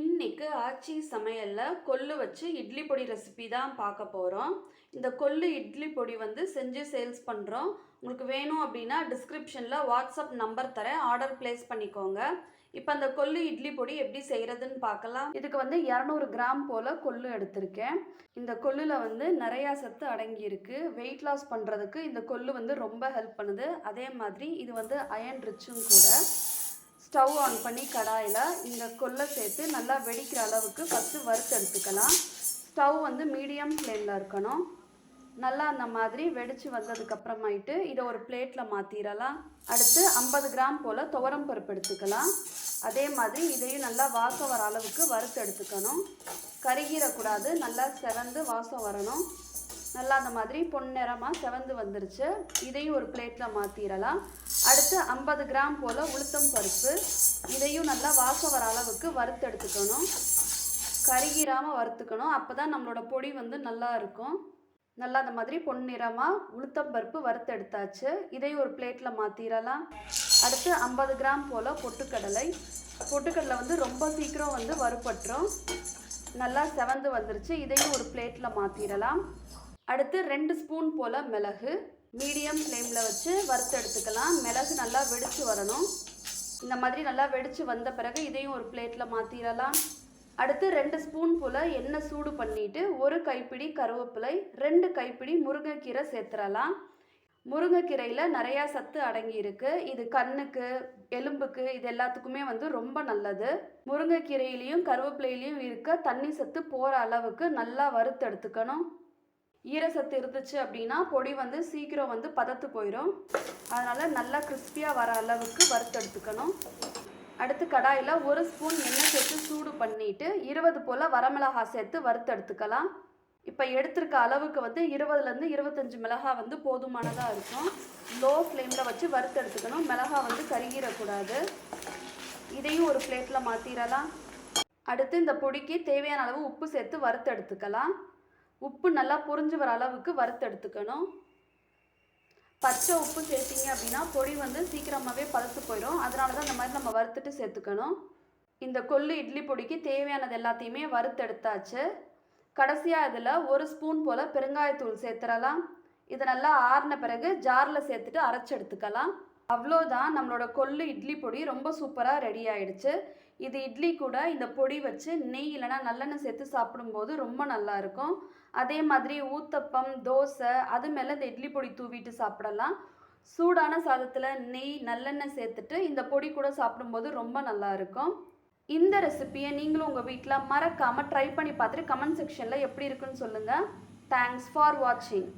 இன்னைக்கு ஆச்சி சமையலில் கொள்ளு வச்சு இட்லி பொடி ரெசிபி தான் பார்க்க போகிறோம் இந்த கொள்ளு இட்லி பொடி வந்து செஞ்சு சேல்ஸ் பண்ணுறோம் உங்களுக்கு வேணும் அப்படின்னா டிஸ்கிரிப்ஷனில் வாட்ஸ்அப் நம்பர் தரேன். ஆர்டர் ப்ளேஸ் பண்ணிக்கோங்க. இப்போ அந்த கொள்ளு இட்லி பொடி எப்படி செய்கிறதுன்னு பார்க்கலாம். இதுக்கு வந்து இரநூறு கிராம் போல் கொள்ளு எடுத்திருக்கேன். இந்த கொள்ளில் வந்து நிறையா சத்து அடங்கியிருக்கு வெயிட் லாஸ் பண்ணுறதுக்கு இந்த கொள்ளு வந்து ரொம்ப ஹெல்ப் பண்ணுது. அதே மாதிரி இது வந்து அயன் ரிச்சும் கூட. ஸ்டவ் ஆன் பண்ணி கடாயில் இந்த கொல்லை சேர்த்து நல்லா வெடிக்கிற அளவுக்கு ஃபஸ்ட்டு வறுத்து எடுத்துக்கலாம். ஸ்டவ் வந்து மீடியம் ஃப்ளேமில் இருக்கணும். நல்லா அந்த மாதிரி வெடித்து வந்ததுக்கப்புறமாயிட்டு இதை ஒரு பிளேட்டில் மாற்றிடலாம் அடுத்து ஐம்பது கிராம் போல் துவரம் பருப்பு எடுத்துக்கலாம். அதே மாதிரி இதையும் நல்லா வாசம் வர அளவுக்கு வறுத்து எடுத்துக்கணும். கருகிடக்கூடாது நல்லா செவந்து வாசம் வரணும். நல்லா அந்த மாதிரி பொன்னிறமாக செவந்து வந்துருச்சு. இதையும் ஒரு பிளேட்டில் மாற்றிடலாம் அடுத்து ஐம்பது கிராம் போல் உளுத்தம் பருப்பு. இதையும் நல்லா வாசம் வர அளவுக்கு வறுத்து எடுத்துக்கணும் கருகிராமல் வறுத்துக்கணும். அப்போ தான் நம்மளோட பொடி வந்து நல்லா இருக்கும். நல்லா அந்த மாதிரி பொன்னிறமாக உளுத்தம் பருப்பு வறுத்து எடுத்தாச்சு இதையும் ஒரு பிளேட்டில் மாற்றிடலாம் அடுத்து ஐம்பது கிராம் போல் பொட்டுக்கடலை. பொட்டுக்கடலை வந்து ரொம்ப சீக்கிரம் வந்து வறுபட்டுரும். நல்லா செவந்து வந்துருச்சு. இதையும் ஒரு பிளேட்டில் மாற்றிடலாம் அடுத்து ரெண்டு ஸ்பூன் போல் மிளகு. மீடியம் ஃப்ளேமில் வச்சு வறுத்து எடுத்துக்கலாம். மிளகு நல்லா வெடித்து வரணும். இந்த மாதிரி நல்லா வெடித்து வந்த பிறகு இதையும் ஒரு பிளேட்டில் மாற்றிடலாம் அடுத்து ரெண்டு ஸ்பூன் போல் எண்ணெய் சூடு பண்ணிவிட்டு ஒரு கைப்பிடி கருவேப்பிலை ரெண்டு கைப்பிடி முருங்கைக்கீரை சேர்த்துடலாம் முருங்கைக்கீரையில் நிறையா சத்து அடங்கியிருக்கு இது கண்ணுக்கு எலும்புக்கு இது எல்லாத்துக்குமே வந்து ரொம்ப நல்லது. முருங்கைக்கீரையிலையும் கருவேப்பிலையிலையும் இருக்க தண்ணி சத்து போகிற அளவுக்கு நல்லா வறுத்து எடுத்துக்கணும். ஈரசத்து இருந்துச்சு அப்படின்னா பொடி வந்து சீக்கிரம் வந்து பதத்து போயிடும் அதனால் நல்லா கிறிஸ்பியாக வர அளவுக்கு வறுத்து எடுத்துக்கணும். அடுத்து கடாயில் ஒரு ஸ்பூன் எண்ணெய் சேர்த்து சூடு பண்ணிவிட்டு இருபது போல் வரமிளகாய் சேர்த்து வறுத்து எடுத்துக்கலாம். இப்போ எடுத்திருக்க அளவுக்கு வந்து இருபதுலேருந்து இருபத்தஞ்சி மிளகாய் வந்து போதுமானதாக இருக்கும். லோ ஃப்ளேமில் வச்சு வறுத்து எடுத்துக்கணும். மிளகாய் வந்து கருகிடக்கூடாது. இதையும் ஒரு பிளேட்டில் மாற்றிடலாம் அடுத்து இந்த பொடிக்கு தேவையான அளவு உப்பு சேர்த்து வறுத்து எடுத்துக்கலாம். உப்பு நல்லா புரிஞ்சு வர அளவுக்கு வறுத்து எடுத்துக்கணும். பச்சை உப்பு சேர்த்திங்க அப்படின்னா பொடி வந்து சீக்கிரமாகவே பழுத்து போயிடும். அதனால தான் இந்த மாதிரி நம்ம வறுத்துட்டு சேர்த்துக்கணும். இந்த கொள்ளு இட்லி பொடிக்கு தேவையானது எல்லாத்தையுமே வறுத்து எடுத்தாச்சு. கடைசியாக இதில் ஒரு ஸ்பூன் போல் பெருங்காயத்தூள் சேர்த்துடலாம். இது நல்லா ஆறின பிறகு ஜாரில் சேர்த்துட்டு அரைச்சி எடுத்துக்கலாம். அவ்வளோதான். நம்மளோட கொள்ளு இட்லி பொடி ரொம்ப சூப்பராக ரெடி ஆயிடுச்சு. இது இட்லி கூட இந்த பொடி வச்சு நெய் இல்லைனா நல்லெண்ணெய் சேர்த்து சாப்பிடும்போது ரொம்ப நல்லா இருக்கும். அதே மாதிரி ஊத்தப்பம் தோசை அது மேலே இந்த இட்லி பொடி தூவிட்டு சாப்பிடலாம். சூடான சாதத்தில் நெய் நல்லெண்ணெய் சேர்த்துட்டு இந்த பொடி கூட சாப்பிடும்போது ரொம்ப நல்லாயிருக்கும் இந்த ரெசிப்பியை நீங்களும் உங்கள் வீட்டில் மறக்காமல் ட்ரை பண்ணி பார்த்துட்டு கமெண்ட் செக்ஷனில் எப்படி இருக்குன்னு சொல்லுங்கள் தேங்க்ஸ் ஃபார் வாட்சிங்